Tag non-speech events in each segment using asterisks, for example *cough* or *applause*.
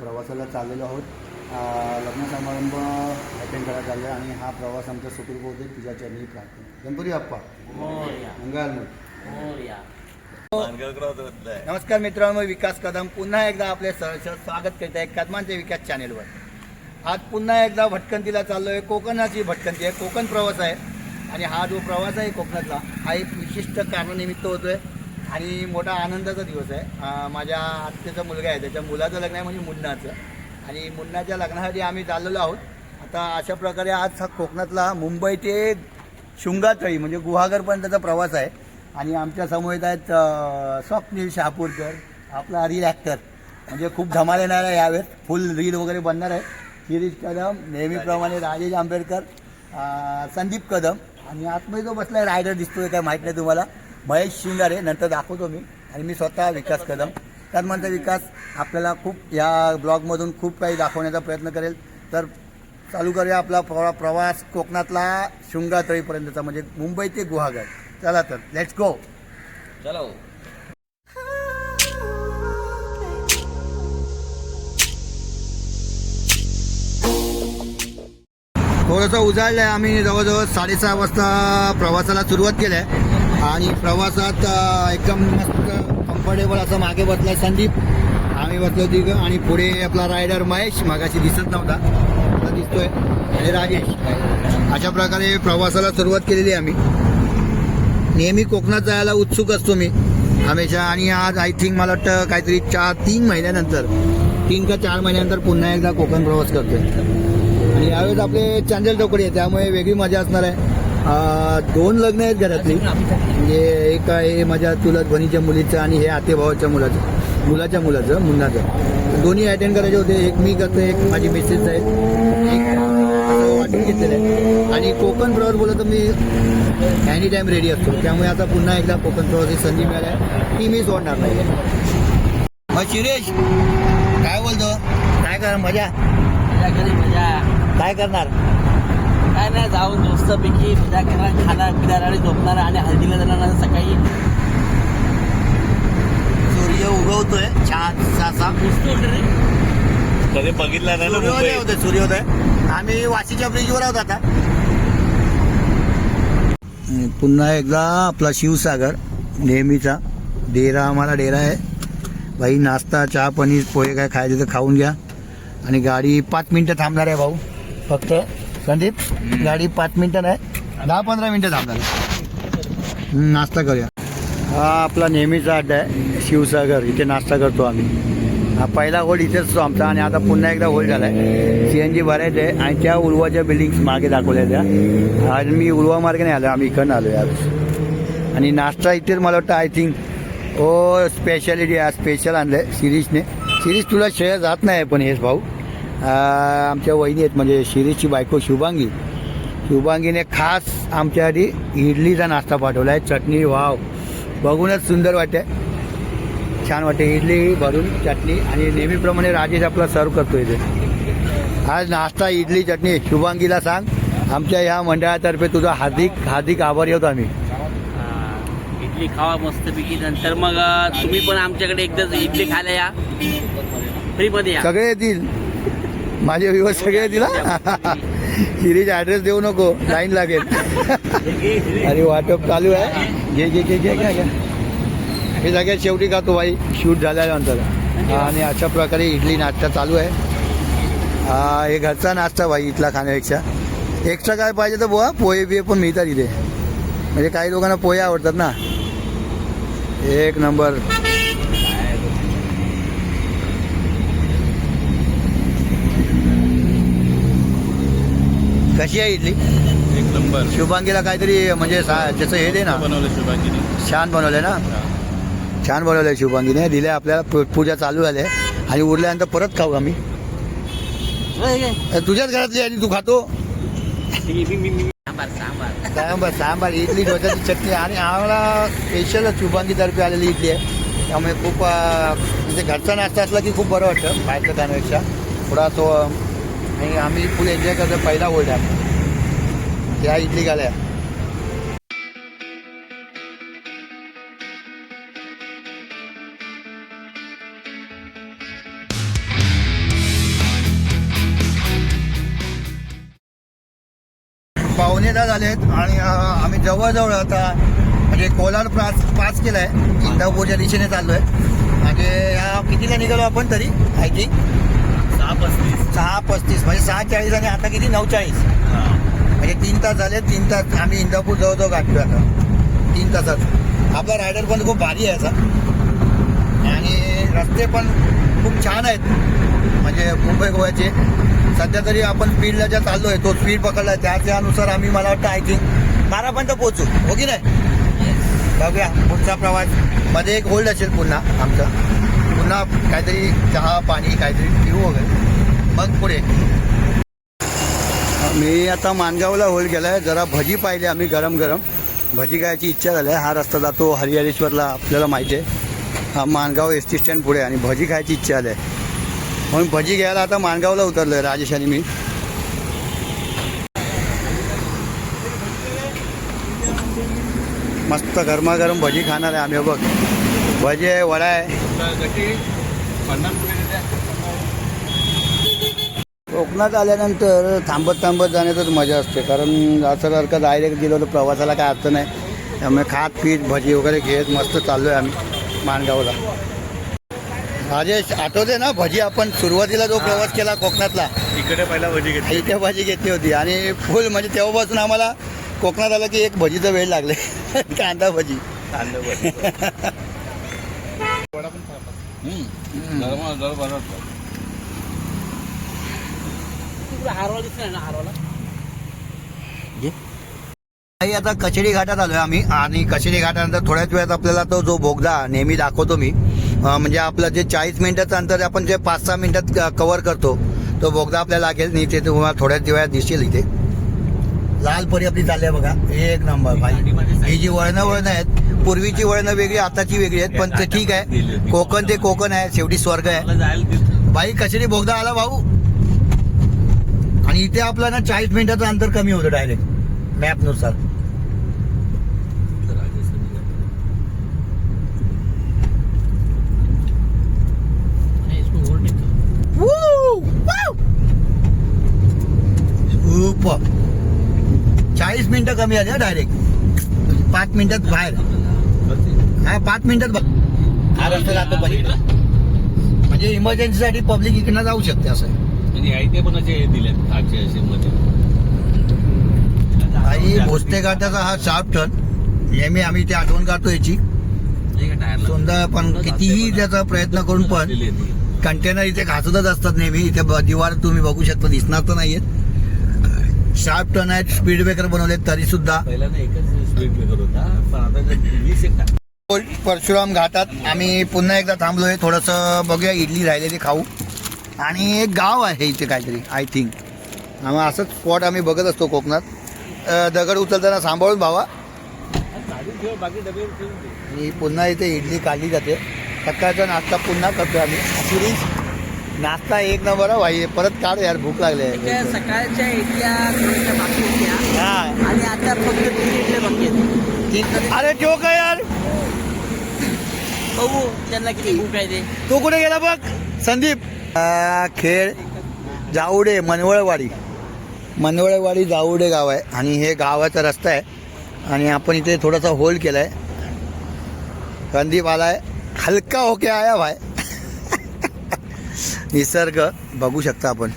प्रवासाला चाललेलो आहोत. लग्न समारंभ अटेंड करायला चाललो आहे आणि हा प्रवास आमचा सुखरूप होते तुझ्या चरणी प्रार्थना. गणपती बाप्पा. मोरया. नमस्कार मित्रांनो मी विकास कदम पुन्हा एकदा आपले सहर्ष स्वागत करत आहे कदमांचे विकास चॅनेलवर आज पुन्हा एकदा भटकंतीला चाललो आहे कोकणाची भटकंती आहे कोकण प्रवास आहे. आणि हा जो प्रवास आहे कोकणातला हा एक विशिष्ट कारणानिमित्त होतो आहे आणि मोठा आनंदाचा दिवस आहे. माझ्या आत्याचा मुलगा आहे. त्याच्या मुलाचं लग्न आहे म्हणजे मुन्नाचं. आणि मुन्नाच्या लग्नासाठी आम्ही चाललेलो आहोत. आता अशा प्रकारे आज हा कोकणातला मुंबई ते शृंगातळी म्हणजे गुहागरपर्यंतचा प्रवास आहे. आणि आमच्यासमोर आहेत स्वप्नील शहापूरकर आपला रील ॲक्टर. म्हणजे खूप धमाल येणार आहे यावेळेस. फुल रील वगैरे बनणार आहे. शिरीष कदम नेहमीप्रमाणे राजेश आंबेडकर संदीप कदम. आणि आतमध्ये जो बसला रायडर दिसतोय काय माहीत नाही तुम्हाला. महेश शिंगारे नंतर दाखवतो मी. आणि मी स्वतः विकास कदम. कदमांचा विकास आपल्याला खूप या ब्लॉगमधून खूप काही दाखवण्याचा प्रयत्न करेल. तर चालू करूया आपला प्रवा प्रवास कोकणातला शृंगातळीपर्यंतचा म्हणजे मुंबई ते गुहागर. चला तर लेट्स गो चलो. थोडंसं उजाळलं आहे आम्ही. जवळजवळ साडेसहा वाजता प्रवासाला सुरुवात केली आहे आणि प्रवासात एकदम मस्त कम्फर्टेबल असं मागे बसलाय संदीप. आम्ही बसलो तिघं आणि पुढे आपला रायडर महेश. मागाशी दिसत नव्हता. आता दिसतोय. आणि राजेश. अशा प्रकारे प्रवासाला सुरुवात केलेली आहे आम्ही. नेहमी कोकणात जायला उत्सुक असतो मी. हमेशा. आणि आज आय थिंक मला वाटतं काहीतरी चार तीन महिन्यानंतर तीन का चार महिन्यानंतर पुन्हा एकदा कोकण प्रवास करतोय. आणि यावेळेस आपले चांदेल टोकडी आहे. त्यामुळे वेगळी मजा असणार आहे. दोन लग्न आहेत घरातली. म्हणजे एक आहे माझ्या चुलत बहिणीच्या मुलीचं आणि हे आतेभावाच्या मुलाचं मुलाच्या मुलाचं मुन्नाचं. दोन्ही अटेंड करायचे होते. एक मी करतो एक माझी मिसेस आहे एक वाटून घेतलेलं आहे. आणि कोकण प्रवास बोलत तर मी एनी टाइम रेडी असतो. त्यामुळे आता पुन्हा एकदा कोकण प्रवासी संधी मिळाली ती मी सोडणार नाही. मग शिरेश काय बोलतो? काय करी मजा? काय करणार? काय नाही जाऊन दोस्तपैकी मजा करणार खाणार पिणार आणि झोपणार आणि हल्दीला जाणार सकाळी सूर्य उगवतोय. छान दिसतो रे. कधी बघितला नाही ना सूर्योदय मुंबई. होते सूर्योदय. आम्ही वाशीच्या ब्रिजवर आहोत आता. पुन्हा एकदा आपला शिवसागर नेहमीचा. डेरा आम्हाला डेरा आहे. भाई नाश्ता चहा पनीर पोहे काय खायचे तर खाऊन घ्या. आणि गाडी पाच मिनिटं थांबणार आहे भाऊ. फक्त संदीप गाडी पाच मिनिटं नाही. दहा पंधरा मिनिटं थांबणार. नाश्ता करूया. हा आपला नेहमीचा अड्डा आहे शिवसागर. इथे नाश्ता करतो आम्ही. हा पहिला होल्ड इथेच असतो आमचा आणि आता पुन्हा एकदा होल्ड आहे सी एन जी भरायचं आहे आणि त्या उर्वाच्या बिल्डिंग्स मागे दाखवल्या त्या. आज मी उलवा मार्गाने आलो आम्ही इकडनं आलो यावेळेस आणि नाश्ता इथेच मला वाटतं आय थिंक ओ स्पेशालिटी आहे स्पेशल आहे शिरीषने. शिरीष तुला श्रेय जात नाही पण हेच भाऊ. आमच्या वहिनी आहेत म्हणजे शिरीषची बायको शुभांगी. शुभांगीने खास आमच्यासाठी इडलीचा नाश्ता पाठवला आहे. चटणी वाव. बघूनच सुंदर वाटते छान वाटते इडली भरून चटणी आणि नेहमीप्रमाणे राजेश आपला सर्व करतो इथे. आज नाश्ता इडली चटणी शुभांगीला सांग. आमच्या ह्या मंडळातर्फे तुझा हार्दिक हार्दिक आभारी होतो आम्ही. इडली खावा मस्तपैकी. नंतर मग तुम्ही पण आमच्याकडे एकदा इडली खायला या. फ्री मध्ये या. सगळे येतील. माझे विवस सगळे येतील हिरीचा शिरीष ॲड्रेस देऊ नको. लाईन लागेल. अरे वाटप चालू आहे. घे घे घे घे घ्या हे सगळ्यात शेवटी खातो भाई? शूट झाल्यानंतर आणि अशा प्रकारे इडली नाश्ता चालू आहे. हा हे घरचा नाश्ता भाई इथला खाण्यापेक्षा. एक्स्ट्रा काय पाहिजे तर बुवा पोहे बिहे पण मिळतात इथे. म्हणजे काही लोकांना पोहे आवडतात ना. एक नंबर. कशी आहे इडली एक नंबर. शुभांगीला काहीतरी म्हणजे सा- त्याचं हे दे ना. बनवलं शुभांगीने. छान बनवलंय ना? छान बनवलंय शुभांगीने. दिले आपल्याला पू- पूजा चालू झाली आहे. आणि उरल्यानंतर परत खाऊ आम्ही. तुझ्याच घरातली आणि तू खातो? सांबार सांबार. सांबार सांबार. इडली डोसाची चटणी आणि आम्हाला स्पेशल शुभांगीतर्फे आलेली इडली आहे. त्यामुळे खूप अ, म्हणजे घरचा नाश्ता असला की खूप बरं वाटतं बाहेरचं खाण्यापेक्षा. थोडा तो अ, आणि आम्ही फुल एन्जॉय करतो पहिला वर्ल्ड आहे त्या इडली गाल्या. पावणे झालेत आणि आम्ही जवळजवळ आता म्हणजे कोलार पास पास केला आहे इंदापूरच्या दिशेने चाललो आहे म्हणजे या कितीला निघालो आपण तरी? आय थिंक सहा पस्तीस. सहा पस्तीस. म्हणजे सहा चाळीस आणि आता किती? नऊ चाळीस. म्हणजे तीन तास झाले तीन तास आम्ही इंदापूर जवळजवळ गाठलो आता. तीन तासात. आपला रायडर पण खूप भारी आहे असा. आणि रस्ते पण खूप छान आहेत. म्हणजे मुंबई गोव्याचे. सध्या तरी आपण स्पीडला ज्या चाललोय तो स्पीड पकडलाय त्या त्यानुसार आम्ही मला वाटतं आय थिंक बारापर्यंत पोहोचू. हो की नाही? बघूया. पुढचा प्रवास. मध्ये एक होल्ड असेल पुन्हा आमचा. पुन्हा काहीतरी चहा पाणी काहीतरी पिऊ वगैरे. मग पुढे. मी आता मानगावला होल्ड गेलाय. जरा भजी पाहिले आम्ही गरम गरम भजी खायची इच्छा झाली आहे. हा रस्ता जातो हरिहरेश्वरला आपल्याला माहिती आहे. हा मानगाव एस टी स्टँड पुढे आणि भजी खायची इच्छा झाली आहे. म्हणून भजी घ्यायला आता मानगावला उतरलो आहे राजेश आणि मी. मस्त गरमागरम भजी खाणार आहे आम्ही बघ. भजी आहे वडा आहे. कोकणात आल्यानंतर थांबत थांबत जाण्यातच मजा असते कारण असं जर का डायरेक्ट गेलो तर प्रवासाला काय अर्थ नाही. त्यामुळे खात पीत भजी वगैरे घेत मस्त चाललो आहे आम्ही माणगावला. राजेश आठवते ना भजी आपण सुरुवातीला जो प्रवास केला कोकणातला? इकडे पहिला भजी घेतली. इथे भजी घेतली होती आणि फुल म्हणजे तेव्हापासून आम्हाला कोकणात आलं की एक भजीचा वेळ लागले. *laughs* कांदा भजी. कांदा भजी. *laughs* वडा पण खा. गरम जरा बरं वाटलं. तिकडे हारवाला दिसणार ना हारवाला आता कचेरी घाटात आलोय आम्ही. आणि कचेरी घाटानंतर थोड्याच वेळात आपल्याला तो जो बोगदा नेहमी दाखवतो मी अं, म्हणजे आपलं जे चाळीस मिनिटाचं अंतर आपण जे पाच सहा मिनिटात कव्हर करतो तो बोगदा आपल्याला लागेल. नाही ते तुम्हाला थोड्याच वेळात दिसेल इथे. लाल परी आपली चालली आहे बघा. एक नंबर भाई. ही जी वळणं वळणं आहेत पूर्वीची वळणं वेगळी आताची वेगळी आहेत पण ते ठीक आहे. कोकण ते कोकण आहे शेवटी स्वर्ग आहे. बाई कचेरी बोगदा आला भाऊ? आणि इथे आपला ना चाळीस मिनिटाचं अंतर कमी होतं डायरेक्ट मॅपनुसार चाळीस मिनिटं कमी आली डायरेक्ट पाच मिनिटात बाहेर. हा पाच मिनिटात बघ. हा रस्ता जातो पलीकडे. म्हणजे इमर्जन्सीसाठी पब्लिक इकडनं जाऊ शकते असं. आणि आई पण असे हे दिलेत आजचे असे मध्ये. आणि भोसते घाटाचा हा शार्प टर्न नेहमी आम्ही ते आठवण काढतो याची. सुंदर पण कितीही त्याचा प्रयत्न करून पण कंटेनर इथे घासतच असतात नेहमी. इथे दिवार तुम्ही बघू शकता दिसणार तर नाहीयेत. शार्प टर्न आहेत स्पीड ब्रेकर बनवले तरी सुद्धा होता पण आता वीस एक परशुराम घाटात आम्ही पुन्हा एकदा थांबलोय. थोडस बघूया इडली राहिलेली खाऊ. आणि एक गाव आहे इथे काहीतरी आय थिंक आम्ही असंच स्पॉट आम्ही बघत असतो कोकणात. दगड उचलताना सांभाळून भावा. बाकी डबे आणि पुन्हा इथे इडली काढली जाते. सकाळचा नाश्ता पुन्हा करतो आम्ही. सिरीज नाश्ता एक नंबर आहे भाई. परत काढ यार भूक लागली आहे. सकाळच्या इडल्या थोड्याशा बाकी होत्या. आणि आता फक्त तीन बाकी आहेत. अरे ठेव का यार? बघू त्यांना किती भूक आहे ते. तू कुठे गेला बघ? संदीप. खेळ जावडे मनवळवाडी. मनवळवाडी जावडे गाव आहे. आणि हे गावाचा रस्ता आहे. आणि आपण इथे थोडासा होल्ड केलाय. संदीप आलाय. हलका होके आया भाई. निसर्ग बघू शकता आपण.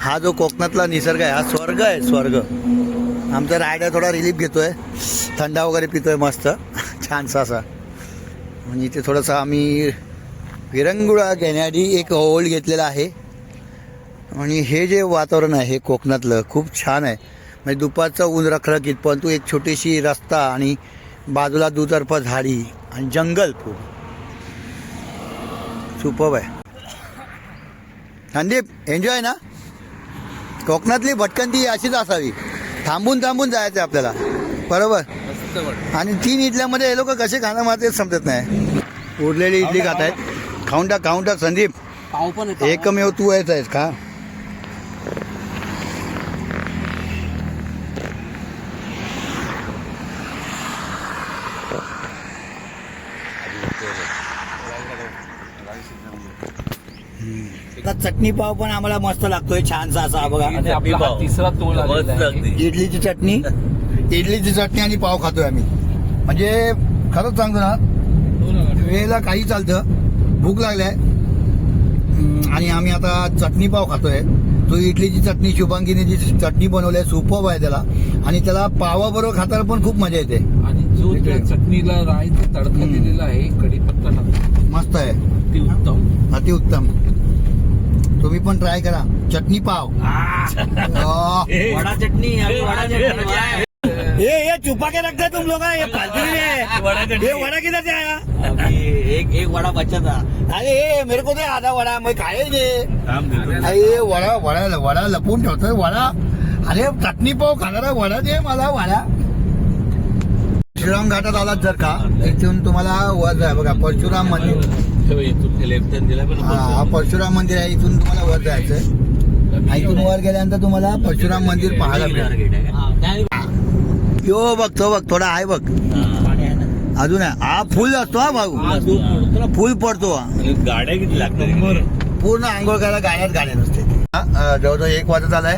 हा जो कोकणातला निसर्ग आहे हा स्वर्ग आहे स्वर्ग. आमचा रायडर थोडा रिलीफ घेतोय. थंडा वगैरे पितोय मस्त. छानसा असा. म्हणजे इथे थोडंसं आम्ही विरंगुळा घेण्याआधी एक होल्ड घेतलेला आहे. आणि हे जे वातावरण आहे कोकणातलं खूप छान आहे. म्हणजे दुपारचं ऊन रखरखीत परंतु एक छोटीशी रस्ता आणि बाजूला दुतर्फ झाडी आणि जंगल खूप. सुपब आहे. संदीप एन्जॉय ना? कोकणातली भटकंती अशीच असावी. थांबून थांबून जायचं आपल्याला. बरोबर. आणि तीन इडल्यामध्ये हे लोक कसे खाणं मारते समजत नाही. उरलेली इडली खात आहेत खाऊन टाक खाऊन टाक संदीप. एकमेव तू आहेच आहेस का आता चटणी पाव पण आम्हाला मस्त लागतोय छानसा असा बघा. आणि आपला हा तिसरा तोल आलेला आहे. इडलीची चटणी. इडलीची चटणी आणि पाव खातोय आम्ही. म्हणजे खरंच सांगतो ना वेळेला काही चालतं भूक लागलाय हम्म, आणि आम्ही आता चटणी पाव खातोय. तो इडलीची चटणी शुभांगीने जी चटणी बनवली सुपब आहे त्याला. आणि त्याला पावाबरोबर खाताना पण खूप मजा येते. आणि जो त्या चटणीला राईचा तडका दिलेला आहे कढीपत्ता मस्त आहे. ती उत्तम अतिउत्तम. तुम्ही पण ट्राय करा. चटणी पाव. आह. वडा चटणी वडा चटणी ये ये छुपा के रखते तुम लोग ये फालतू नहीं है ये वड़ा किधर से आया? अभी एक एक वडा बचा था. अरे ये मेरे को दे आधा वड़ा मैं खाए दे अरे ये वडा वडा वडा लपून ठेवतोय वडा. अरे चटणी पाव खाणारा वडा दे मला वडा. श्रीराम घाटात आलात जर का इथून तुम्हाला वर जाय. बघा परशुराम मंदिर हा हा परशुराम मंदिर आहे इथून तुम्हाला वर जायचंय. इथून वर गेल्यानंतर तुम्हाला परशुराम मंदिर पाहायला मिळेल. यो बघ तो बघ थोडा आहे बघ. अजून आहे. हा फुल असतो हा भाऊ. फुल पडतो आणि गाड्या किती लागतात? पूर्ण आंघोळ करायला गाड्यात गाड्या नसते. हा, जवळजवळ एक वाजत आलाय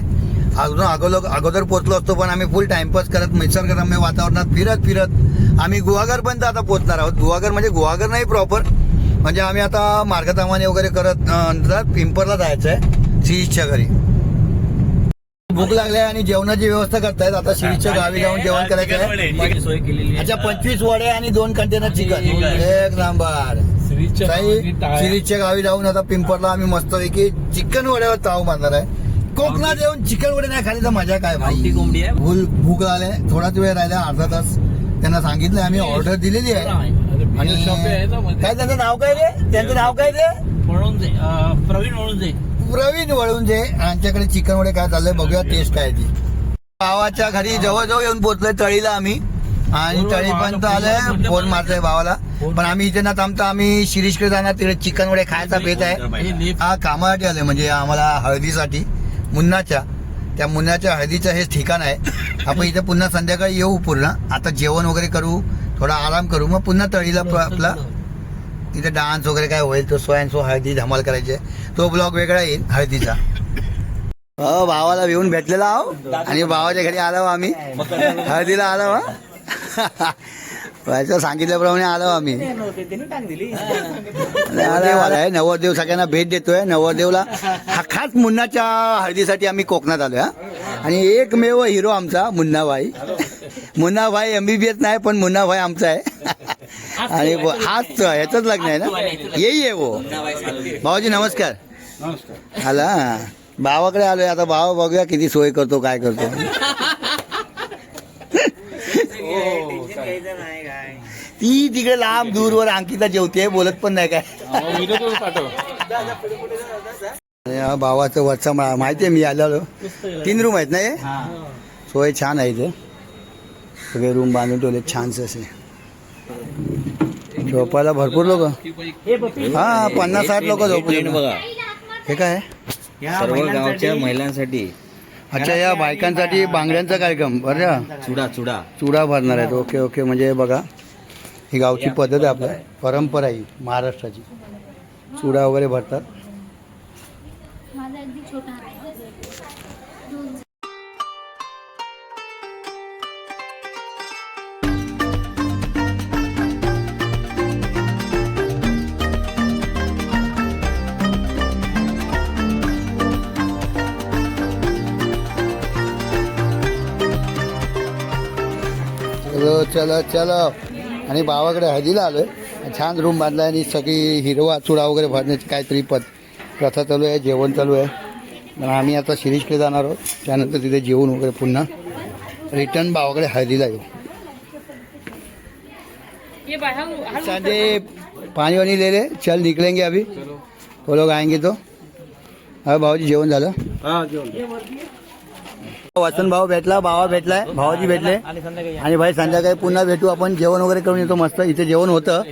अजून अगोदर अगोदर पोहोचलो असतो पण आम्ही फुल टाइमपास करत निसर्गरम्य वातावरणात फिरत फिरत आम्ही गुहागर पर्यंत आता पोहोचणार आहोत. गुहागर म्हणजे गुहागर नाही प्रॉपर म्हणजे आम्ही आता मार्गतामाने वगैरे करत पिंपरला जायचंय शिरीषच्या घरी. भूक लागली आहे आणि जेवणाची व्यवस्था करतायत. आता शिरीषच्या गावी जाऊन जेवण करायचं आहे सोय केलेली अच्छा पंचवीस वडे आणि दोन कंटेनर चिकन. एक नंबर. सिरीजच्या गावी जाऊन आता पिंपरला आम्ही मस्त की चिकन वड्यावर ताव बांधणार आहे. कोकणात येऊन चिकन वडे नाही खाली तर मजा काय कोंबडी आहे. भूक आले थोडाच वेळ राहिला अर्धा तास त्यांना सांगितलं आम्ही ऑर्डर दिलेली आहे. अरे बियर शॉप आहे ना आणि मध्ये. काय त्यांचं नाव काय रे? त्यांचं नाव काय रे? प्रवीण म्हणून जे प्रवीण वळून जे यांच्याकडे चिकन वडे काय चाललंय बघूया टेस्ट काय ती. भावाच्या घरी जवळजवळ येऊन पोहोचलोय तळीला आम्ही. आणि तळीपर्यंत आलोय फोन मारतोय भावाला. पण आम्ही इथे ना थांबता आम्ही शिरीषकडे जाणार तिकडे चिकन वडे खायचा बेत आहे. हे हा कामासाठी आले म्हणजे आम्हाला हळदीसाठी मुन्नाच्या. त्या मुन्नाच्या हळदीचं हेच ठिकाण आहे. आपण इथे पुन्हा संध्याकाळी येऊ पूर्ण. आता जेवण वगैरे करू थोडा आराम करू. मग पुन्हा तळीला आपला तिथे डान्स वगैरे काय होईल तो सो अँड सो हळदी धमाल करायचे. तो ब्लॉग वेगळा येईल हळदीचा. हो भावाला येऊन भेटलेला आहो. आणि भावाच्या घरी आलो आम्ही. हळदीला आलो हा. व्हायचं सांगितल्याप्रमाणे आलो आम्ही. आलाय नवरदेव सगळ्यांना भेट देतोय. नवरदेवला हा खास मुन्नाच्या हळदीसाठी आम्ही कोकणात आलोय हा. आणि एकमेव हिरो आमचा मुन्नाभाई मुन्नाभाई एमबीबीएस नाही पण मुन्नाभाई आमचा आहे. आणि हाच ह्याच लग्न आहे ना? येई आहे वो. भाऊजी नमस्कार. आला. भावाकडे आलोय आता भाव बघूया किती सोय करतो काय करतो. ती तिकडे लांब दूरवर अंकिता जेवते बोलत पण नाही काय. भावाचं वरचा माहितीये मी आलेलो. तीन रूम आहेत ना हे. सोय छान आहे इथे. सगळे रूम बांधून ठेवले छानसे असे. झोपायला भरपूर लोक. हा पन्नास साठ लोक झोपले. बघा हे काय? आहे? सर्व गावच्या महिलांसाठी. अच्छा या बायकांसाठी बांगड्यांचा कार्यक्रम. बरं चुडा चुडा. चुडा भरणार आहेत. Okay okay. म्हणजे बघा ही गावची पद्धत आहे आपल्या. परंपरा आहे ही महाराष्ट्राची. चुडा वगैरे भरतात. चलो चलो चलो. आणि भावाकडे हळदीला आलोय छान रूम बांधला आणि सगळी हिरवा चुडा वगैरे भरण्याची काहीतरी पद प्रथा चालू आहे जेवण चालू आहे. आणि आम्ही आता शिरीषकडे जाणार आहोत. त्यानंतर तिथे जेवण वगैरे पुन्हा. रिटर्न भावाकडे हळदीला येऊ संजय पाणी वाणी ले ले. चल निकलेंगे अभी. वो लोग आएंगे तो. हा भाऊजी जेवण झालं? वसंत भाऊ भेटला भावा भेटलाय भावाजी भेटले. आणि भाई संध्याकाळी पुन्हा भेटू आपण जेवण वगैरे करून येतो मस्त. इथे जेवण होतं.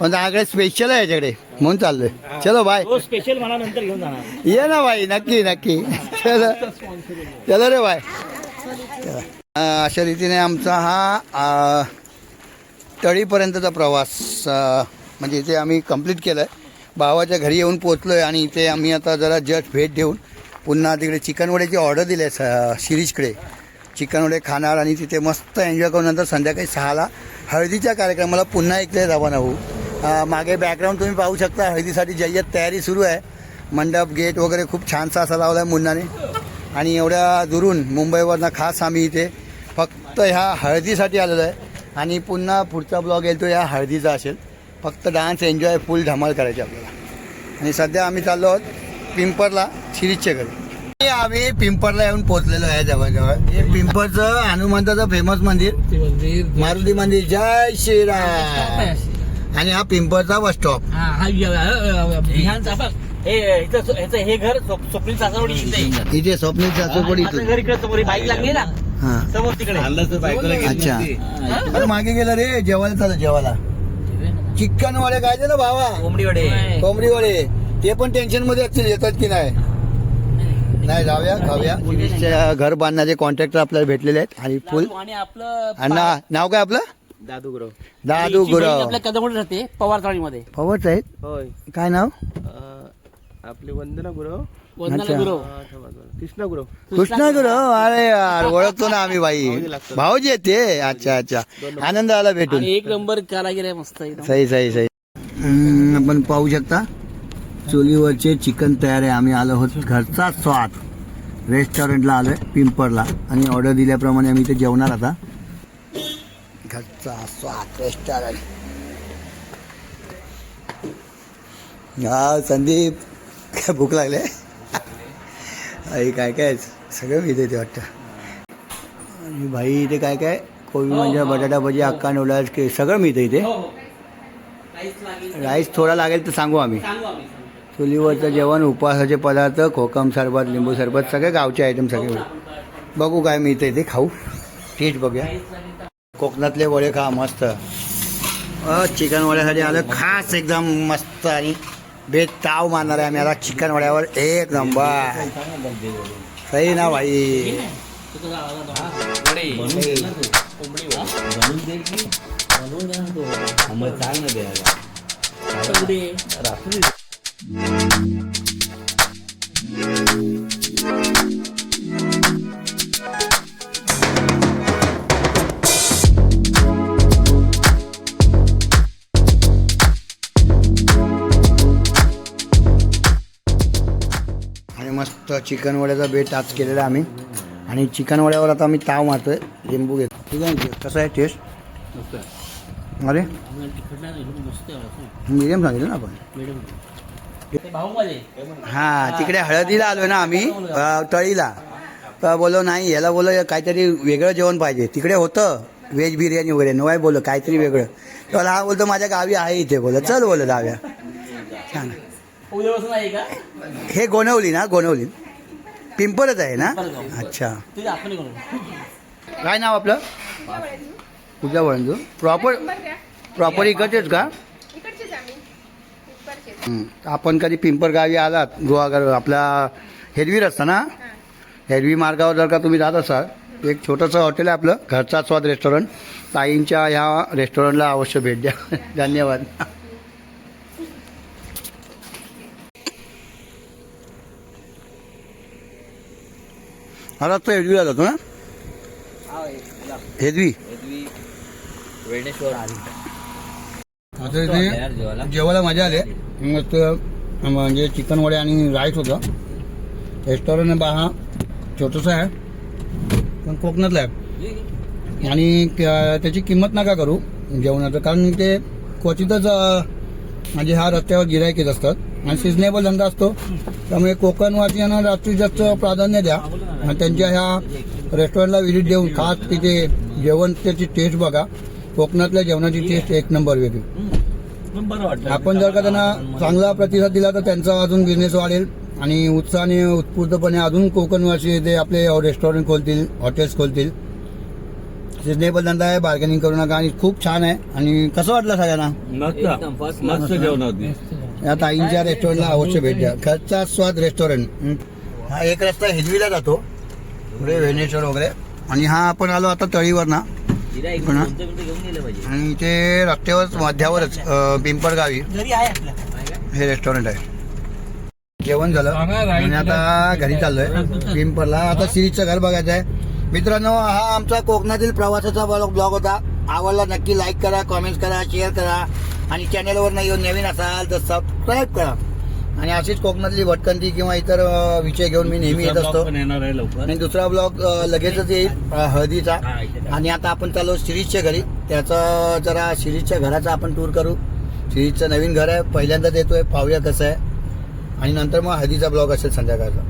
पण त्याकडे स्पेशल आहे याच्याकडे. म्हणून चाललोय. चलो बाय स्पेशल मला नंतर घेऊन जाणार. ये ना भाई नक्की नक्की. चलो. चलो रे बाय अशा रीतीने आमचा हा तळीपर्यंतचा प्रवास म्हणजे इथे आम्ही कंप्लीट केला आहे भावाच्या घरी येऊन पोचलो आहे आणि इथे आम्ही आता जरा जस्ट भेट देऊन पुन्हा तिकडे चिकनवड्याची ऑर्डर दिली आहे स शिरीषकडे. चिकन वडे खाणार आणि तिथे मस्त एन्जॉय करून नंतर संध्याकाळी सहाला हळदीच्या कार्यक्रमाला पुन्हा इकडे रवाना होऊ. मागे बॅकग्राऊंड तुम्ही पाहू शकता हळदीसाठी जय्यत तयारी सुरू आहे. मंडप गेट वगैरे खूप छानसा असा लावला आहे मुन्नाने. आणि एवढ्या दुरून मुंबईवरनं खास आम्ही इथे फक्त ह्या हळदीसाठी आलेलो आहे. आणि पुन्हा पुढचा ब्लॉग येईल तो या हळदीचा असेल. फक्त डान्स एन्जॉय फुल धमाल करायची आपल्याला. आणि सध्या आम्ही चाललो आहोत पिंपरला शिरीषच्या घरी हे आम्ही पिंपरला येऊन पोहोचलेलो आहे जवळजवळ. हे पिंपरचं हनुमंताचं फेमस मंदिर. मारुती मंदिर. जय श्रीराम. आणि हा पिंपरचा बस स्टॉप हा हा हे हे घर स्वप- स्वप्नील सासरवाडी इथे. इथे स्वप्नील बाईक लागली ना. हा. समोर तिकडे. अच्छा. अरे मागे गेलं रे जेवायला चालू जेवायला. चिकन वडे काय ना भावा? कोंबडी वडे कोंबडी वडे ते पण टेन्शनमध्ये असतील येतात की नाही? नाही जाऊया खाऊया. शिरीषच्या घर बांधण्याचे कॉन्ट्रॅक्टर आपल्याला भेटलेले आहेत. आणि फुल आणि आपलं आणि ना- नाव काय आपलं? दादू गुरव दादू गुरव आपल्या कदमोड राहते पवार चाळीमध्ये पवच आहेत होय. काय नाव? आपले वंदना गुरु वंदना अच्छा. गुरव कृष्णा गुरु कृष्णा गुरव अरे यार ओळखतो ना आम्ही बाई. भाऊजी आहेत ते? अच्छा अच्छा. आनंद आला भेटून. आणि एक नंबर कारागीर आहे मस्त एकदम. सही सही सही हम्म, आपण पाहू शकता. चुलीवरचे चिकन तयार आहे आम्ही आलो आहोत. घरचा स्वाद. रेस्टॉरंटला आलोय पिंपरला आणि ऑर्डर दिल्याप्रमाणे आम्ही इथे जेवणार आता. घरचा स्वाद रेस्टॉरंट हा संदीप. काय भूक लागले? आई काय काय? सगळं मी देते वाटतं. आणि भाई इथे काय काय? कोबी म्हणजे बटाटा भजी अक्का के सगळं मिळतं इथे हो, हो. राईस थोडा लागेल तर सांगू आम्ही. चुलीवरचं जेवण उपवासाचे पदार्थ कोकम सरबत लिंबू सरबत सगळे गावचे आयटम सगळे बघू काय मिळतं इथे खाऊ. टेस्ट बघूया. कोकणातले वडे खा मस्त. अ, चिकन वड्यासाठी आलं खास एकदम मस्त आणि बेत ताव मारणार आहे आम्ही आता चिकन वड्यावर. एक नंबर सही ना भाई. आणि मस्त चिकन वड्याचा बेट आज केलेला आहे आम्ही. आणि चिकन वड्यावर आता आम्ही ताव मारतोय. लिंबू घेतो ठीक आहे? कसं आहे टेस्ट अरे. मिडियम सांगितलं ना आपण. हा तिकडे हळदीला आलोय ना आम्ही तळीला. तर बोलो नाही याला बोलो काहीतरी वेगळं जेवण पाहिजे. तिकडे होतं व्हेज बिर्याणी वगैरे नवाय बोलो काहीतरी वेगळं. तर हा बोलतो माझ्या गावी आहे इथे बोल चल बोल जाऊया. छान. हे गोनवली ना गोनवली. पिंपरच आहे ना. अच्छा. काय नाव आपलं? कुठल्या वळण प्रॉपर प्रॉपर इकडचेच का इकडचेच आम्ही इकडचेच हं. आपण कधी पिंपर गावी आलात गोवागर आपला हेरवीर असतं ना? हेरवी मार्गावर जर का तुम्ही जात असाल एक छोटंसं हॉटेल आहे आपलं घरचा स्वाद रेस्टॉरंट. ताईंच्या ह्या रेस्टॉरंटला अवश्य भेट द्या. *laughs* धन्यवाद. हा रस्ता हेदवीला जातो ना? हेदवी आता इथे जेवायला मजा आली. मस्त म्हणजे चिकन वडे आणि राईस होतं. रेस्टॉरंट बा हा छोटंसं आहे पण कोकणातला आहे आणि त्या- त्याची किंमत नका करू जेवणाचं कारण ते क्वचितच म्हणजे हा रस्त्यावर गिरायक येत असतात. आणि सिजनेबल धंदा असतो. त्यामुळे कोकणवासियांना जास्तीत जास्त प्राधान्य द्या. आणि त्यांच्या ह्या रेस्टॉरंटला व्हिजिट देऊन खास तिथे जेवण त्याची टेस्ट बघा. कोकणातल्या जेवणाची टेस्ट एक नंबर वेगळी. बरं आपण जर का त्यांना चांगला प्रतिसाद दिला तर त्यांचा अजून बिझनेस वाढेल आणि उत्साहाने उत्स्फूर्तपणे अजून कोकणवासी ते आपले रेस्टॉरंट खोलतील हॉटेल्स खोलतील. सिजनेबल धंदा आहे बार्गेनिंग करू नका आणि खूप छान आहे. आणि कसं वाटलं सगळ्यांना? मस्त. मस्त जेवण होती. या ताईंच्या रेस्टॉरंटला अवश्य भेट द्या. घरचा स्वाद रेस्टॉरंट हं. हा एक रस्ता हिरवीला जातो पुढे वेणेश्वर वगैरे. आणि हा आपण आलो आता तळीवर ना पण हा- घेऊन गेलं पाहिजे. आणि इथे रस्त्यावर मध्यावरच पिंपळगावी हे रेस्टॉरंट आहे. जेवण झालं. आणि आता घरी चाललोय. पिंपरला आता सिरीजचं घर बघायचं आहे. मित्रांनो हा आमचा कोकणातील प्रवासाचा ब्लॉग होता. आवडला नक्की लाईक करा कॉमेंट करा शेअर करा. आणि चॅनलवर नाही येऊन नवीन असाल तर सबस्क्राईब करा. आणि अशीच कोकणातली भटकंती किंवा इतर विषय घेऊन मी नेहमी येत असतो. आणि दुसरा ब्लॉग लगेचच येईल हळदीचा. आणि आता आपण चाललो शिरीजच्या घरी. त्याचं जरा शिरीजच्या घराचा आपण टूर करू. शिरीजचं नवीन घर आहे. पहिल्यांदाच येतोय. पाहूया कसं आहे. आणि नंतर मग हळदीचा ब्लॉग असेल संध्याकाळचा.